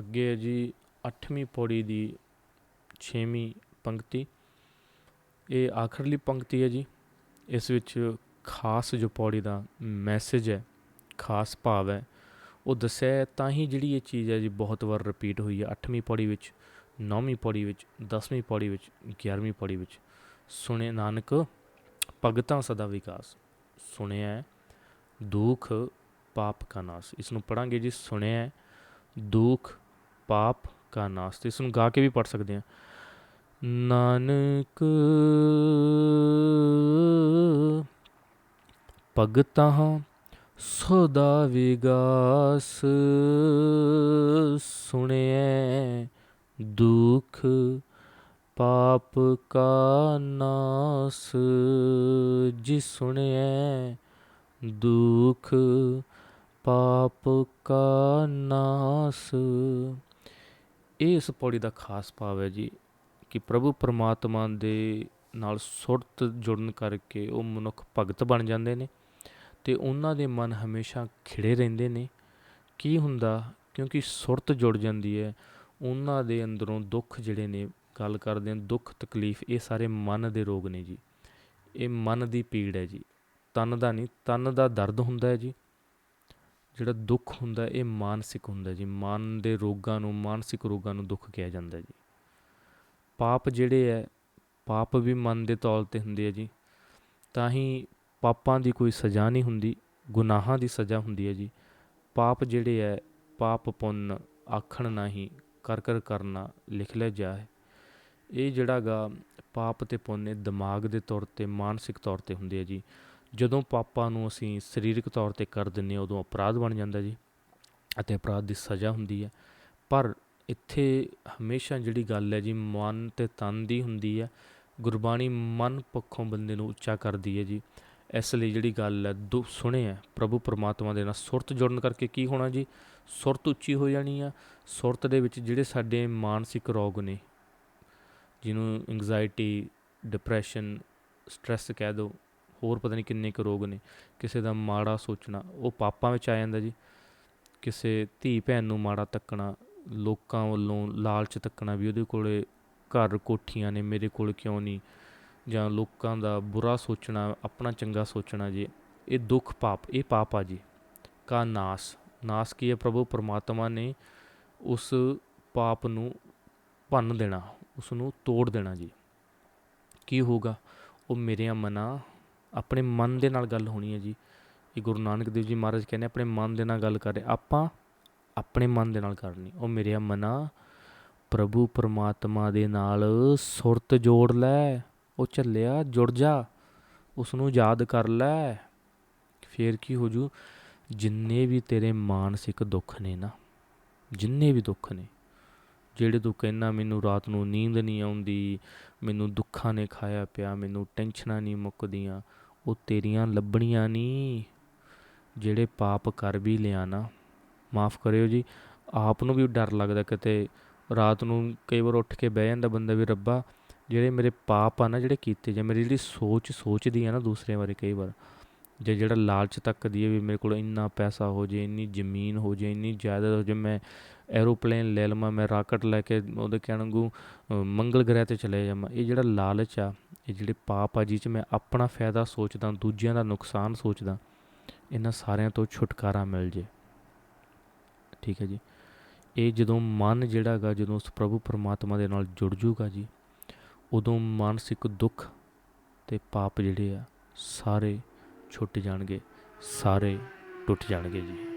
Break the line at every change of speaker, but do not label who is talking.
ਅੱਗੇ ਹੈ ਜੀ 8ਵੀਂ ਪੌੜੀ ਦੀ 6ਵੀਂ ਪੰਕਤੀ। ਇਹ ਆਖਰਲੀ ਪੰਕਤੀ ਹੈ ਜੀ। ਇਸ ਵਿੱਚ ਖਾਸ ਜੋ ਪੌੜੀ ਦਾ ਮੈਸੇਜ ਹੈ, ਖਾਸ ਭਾਵ ਹੈ, ਉਹ ਦੱਸਿਆ ਤਾਂ ਹੀ ਜਿਹੜੀ ਇਹ ਚੀਜ਼ ਹੈ ਜੀ ਬਹੁਤ ਵਾਰ ਰਿਪੀਟ ਹੋਈ ਹੈ। 8ਵੀਂ ਪੌੜੀ ਵਿੱਚ 9ਵੀਂ ਪੌੜੀ ਵਿੱਚ 10ਵੀਂ ਪੌੜੀ ਵਿੱਚ 11ਵੀਂ ਪੌੜੀ ਵਿੱਚ। ਸੁਣੇ ਨਾਨਕ, ਭਗਤਾਂ ਸਦਾ ਵਿਕਾਸ। ਸੁਣਿਆ ਦੁੱਖ ਪਾਪ ਕਾ ਨਾਸ। ਇਸ ਨੂੰ ਪੜਾਂਗੇ ਜੀ, ਸੁਣਿਆ ਦੁੱਖ ਪਾਪ ਕਾ ਨਾਸ। ਤੇ ਇਸ ਨੂੰ ਗਾ ਕੇ ਵੀ ਪੜ ਸਕਦੇ ਹਾਂ। ਨਾਨਕ ਭਗਤਾਂ ਸਦਾ ਵਿਗਾਸ ਸੁਣਿਐ। ਦੁਖ ਪਾਪ ਕਾ ਨਾਸ ਜਿ ਸੁਣਿਐ। ਦੁਖ ਪਾਪ ਕਾ ਨਾਸ ਇਹ ਇਸ ਪੌੜੀ ਦਾ ਖਾਸ ਭਾਵ ਹੈ ਜੀ ਕਿ ਪ੍ਰਭੂ ਪਰਮਾਤਮਾ ਦੇ ਨਾਲ ਸੁਰਤ ਜੁੜਨ ਕਰਕੇ ਉਹ ਮਨੁੱਖ ਭਗਤ ਬਣ ਜਾਂਦੇ ਨੇ ਤੇ ਉਹਨਾਂ ਦੇ ਮਨ ਹਮੇਸ਼ਾ ਖਿੜੇ ਰਹਿੰਦੇ ਨੇ। ਕੀ ਹੁੰਦਾ? ਕਿਉਂਕਿ ਸੁਰਤ ਜੁੜ ਜਾਂਦੀ ਹੈ, ਉਹਨਾਂ ਦੇ ਅੰਦਰੋਂ ਦੁੱਖ ਜਿਹੜੇ ਨੇ, ਗੱਲ ਕਰਦੇ ਹਾਂ, ਦੁੱਖ, ਤਕਲੀਫ, ਇਹ ਸਾਰੇ ਮਨ ਦੇ ਰੋਗ ਨੇ ਜੀ। ਇਹ ਮਨ ਦੀ ਪੀੜ ਹੈ ਜੀ। ਤਨ ਦਾ ਨਹੀਂ, ਤਨ ਦਾ ਦਰਦ ਹੁੰਦਾ ਹੈ ਜੀ। ਜਿਹੜਾ ਦੁੱਖ ਹੁੰਦਾ ਇਹ ਮਾਨਸਿਕ ਹੁੰਦਾ ਜੀ। ਮਨ ਦੇ ਰੋਗਾਂ ਨੂੰ, ਮਾਨਸਿਕ ਰੋਗਾਂ ਨੂੰ ਦੁੱਖ ਕਿਹਾ ਜਾਂਦਾ ਜੀ। ਪਾਪ ਜਿਹੜੇ ਹੈ ਪਾਪ ਵੀ ਮਨ ਦੇ ਤੌਲ ਤੇ ਹੁੰਦੇ ਆ ਜੀ। ਤਾਂ ਹੀ ਪਾਪਾਂ ਦੀ ਕੋਈ ਸਜ਼ਾ ਨਹੀਂ ਹੁੰਦੀ, ਗੁਨਾਹਾਂ ਦੀ ਸਜ਼ਾ ਹੁੰਦੀ ਹੈ ਜੀ। ਪਾਪ ਜਿਹੜੇ ਹੈ ਪਾਪ ਪੁੰਨ, ਆਖਣ ਨਹੀਂ, ਕਰ ਕਰ ਕਰਨਾ, ਲਿਖ ਲੈ ਜਾਏ ਇਹ ਜਿਹੜਾ ਗਾ ਪਾਪ ਤੇ ਪੁੰਨ ਇਹ ਦਿਮਾਗ ਦੇ ਤੌਰ ਤੇ, ਮਾਨਸਿਕ ਤੌਰ ਤੇ ਹੁੰਦੇ ਆ ਜੀ। ਜਦੋਂ ਪਾਪਾਂ ਨੂੰ ਅਸੀਂ ਸਰੀਰਕ ਤੌਰ ਤੇ ਕਰ ਦਿੰਨੇ ਆ ਉਦੋਂ ਅਪਰਾਧ ਬਣ ਜਾਂਦਾ ਜੀ ਅਤੇ ਅਪਰਾਧ ਦੀ ਸਜ਼ਾ ਹੁੰਦੀ ਹੈ। ਪਰ ਇੱਥੇ ਹਮੇਸ਼ਾ ਜਿਹੜੀ ਗੱਲ ਹੈ ਜੀ, ਮਨ ਤੇ ਤਨ ਦੀ ਹੁੰਦੀ ਹੈ। ਗੁਰਬਾਣੀ ਮਨ ਪੱਖੋਂ ਬੰਦੇ ਨੂੰ ਉੱਚਾ ਕਰਦੀ ਹੈ ਜੀ। ਇਸ ਲਈ ਜਿਹੜੀ ਗੱਲ ਹੈ, ਦੁ, ਸੁਣਿਆ ਪ੍ਰਭੂ ਪਰਮਾਤਮਾ ਦੇ ਨਾਲ ਸੁਰਤ ਜੁੜਨ ਕਰਕੇ ਕੀ ਹੋਣਾ ਜੀ? ਸੁਰਤ ਉੱਚੀ ਹੋ ਜਾਣੀ ਆ। ਸੁਰਤ ਦੇ ਵਿੱਚ ਜਿਹੜੇ ਸਾਡੇ ਮਾਨਸਿਕ ਰੋਗ ਨੇ, ਜਿਹਨੂੰ ਐਂਗਜ਼ਾਇਟੀ ਡਿਪਰੈਸ਼ਨ ਸਟ੍ਰੈਸ ਕਹਿ ਦਿਓ ਹੋਰ ਪਤਾ ਨਹੀਂ ਕਿੰਨੇ ਕੁ ਰੋਗ ਨੇ, ਕਿਸੇ ਦਾ ਮਾੜਾ ਸੋਚਣਾ, ਉਹ ਪਾਪਾਂ ਵਿੱਚ ਆ ਜਾਂਦਾ ਜੀ। ਕਿਸੇ ਧੀ ਭੈਣ ਨੂੰ ਮਾੜਾ ਤੱਕਣਾ, ਲੋਕਾਂ ਵੱਲੋਂ ਲਾਲਚ ਤੱਕਣਾ ਵੀ ਉਹਦੇ ਕੋਲੇ ਘਰ ਕੋਠੀਆਂ ਨੇ, ਮੇਰੇ ਕੋਲ ਕਿਉਂ ਨਹੀਂ? ਜਾਂ ਲੋਕਾਂ ਦਾ ਬੁਰਾ ਸੋਚਣਾ, ਆਪਣਾ ਚੰਗਾ ਸੋਚਣਾ ਜੀ, ਇਹ ਦੁੱਖ ਪਾਪ, ਇਹ ਪਾਪ ਆ ਜੀ। ਕਾ ਨਾਸ ਨਾਸ ਕੀ ਹੈ? ਪ੍ਰਭੂ ਪਰਮਾਤਮਾ ਨੇ ਉਸ ਪਾਪ ਨੂੰ ਭੰਨ ਦੇਣਾ, ਉਸ ਨੂੰ ਤੋੜ ਦੇਣਾ ਜੀ। ਕੀ ਹੋਊਗਾ? ਉਹ ਮੇਰੀਆਂ ਮਨਾਂ ਆਪਣੇ ਮਨ ਦੇ ਨਾਲ ਗੱਲ ਹੋਣੀ ਹੈ ਜੀ। ਇਹ ਗੁਰੂ ਨਾਨਕ ਦੇਵ ਜੀ ਮਹਾਰਾਜ ਕਹਿੰਦੇ ਆਪਣੇ ਮਨ ਦੇ ਨਾਲ ਗੱਲ ਕਰ ਰਹੇ। ਆਪਾਂ ਆਪਣੇ ਮਨ ਦੇ ਨਾਲ ਕਰਨੀ। ਉਹ ਮੇਰਿਆਂ ਮਨਾ, ਪ੍ਰਭੂ ਪਰਮਾਤਮਾ ਦੇ ਨਾਲ ਸੁਰਤ ਜੋੜ ਲੈ, ਉਹ ਚੱਲਿਆ ਜੁੜ ਜਾ ਉਸ ਨੂੰ ਯਾਦ ਕਰ ਲੈ। ਫੇਰ ਕੀ ਹੋ ਜੂ? ਜਿੰਨੇ ਵੀ ਤੇਰੇ ਮਾਨਸਿਕ ਦੁੱਖ ਨੇ ਨਾ, ਜਿੰਨੇ ਵੀ ਦੁੱਖ ਨੇ, ਜਿਹੜੇ ਤੂੰ ਕਹਿੰਦਾ ਮੈਨੂੰ ਰਾਤ ਨੂੰ ਨੀਂਦ ਨਹੀਂ ਆਉਂਦੀ, ਮੈਨੂੰ ਦੁੱਖਾਂ ਨੇ ਖਾਇਆ ਪਿਆ, ਮੈਨੂੰ ਟੈਨਸ਼ਨਾਂ ਨਹੀਂ ਮੁੱਕਦੀਆਂ ਉਹ ਤੇਰੀਆਂ ਲੱਭਣੀਆਂ ਨਹੀਂ ਜਿਹੜੇ ਪਾਪ ਕਰ ਵੀ ਲਿਆ ਨਾ, ਮਾਫ ਕਰਿਓ ਜੀ। ਆਪ ਨੂੰ ਵੀ ਡਰ ਲੱਗਦਾ ਕਿਤੇ ਰਾਤ ਨੂੰ ਕਈ ਵਾਰ ਉੱਠ ਕੇ ਬਹਿ ਜਾਂਦਾ ਬੰਦਾ ਵੀ, ਰੱਬਾ, ਜਿਹੜੇ ਮੇਰੇ ਪਾਪ ਆ ਨਾ, ਜਿਹੜੇ ਕੀਤੇ ਜਾਂ ਮੇਰੀ ਜਿਹੜੀ ਸੋਚ ਸੋਚਦੀ ਆ ਨਾ ਦੂਸਰਿਆਂ ਬਾਰੇ ਕਈ ਵਾਰ, ਜੇ ਜਿਹੜਾ ਲਾਲਚ ਤੱਕ ਦੀ ਹੈ ਵੀ ਮੇਰੇ ਕੋਲ ਇੰਨਾ ਪੈਸਾ ਹੋ ਜੇ, ਇੰਨੀ ਜ਼ਮੀਨ ਹੋ ਜੇ, ਇੰਨੀ ਜਾਇਦਾਦ ਹੋ ਜੇ, ਮੈਂ ਐਰੋਪਲੇਨ ਲੈ ਲਵਾਂ, ਮੈਂ ਰਾਕਟ ਲੈ ਕੇ ਉਹਦੇ ਕਹਿਣ ਮੰਗਲ ਗ੍ਰਹਿ ਤੇ ਚਲੇ ਜਾਵਾਂ, ਇਹ ਜਿਹੜਾ ਲਾਲਚ ਆ ਇਹ ਜਿਹੜੇ ਪਾਪ ਆ ਜਿਹ 'ਚ ਮੈਂ ਆਪਣਾ ਫਾਇਦਾ ਸੋਚਦਾ, ਦੂਜਿਆਂ ਦਾ ਨੁਕਸਾਨ ਸੋਚਦਾ, ਇਹਨਾਂ ਸਾਰਿਆਂ ਤੋਂ ਛੁਟਕਾਰਾ ਮਿਲ ਜੇ। ਠੀਕ ਹੈ ਜੀ? ਇਹ ਜਦੋਂ ਮਨ ਜਿਹੜਾ ਹੈਗਾ, ਜਦੋਂ ਉਸ ਪ੍ਰਭੂ ਪਰਮਾਤਮਾ ਦੇ ਨਾਲ ਜੁੜ ਜੂਗਾ ਜੀ, ਉਦੋਂ ਮਾਨਸਿਕ ਦੁੱਖ ਤੇ ਪਾਪ ਜਿਹੜੇ ਆ, ਸਾਰੇ ਛੁੱਟ ਜਾਣਗੇ, ਸਾਰੇ ਟੁੱਟ ਜਾਣਗੇ ਜੀ।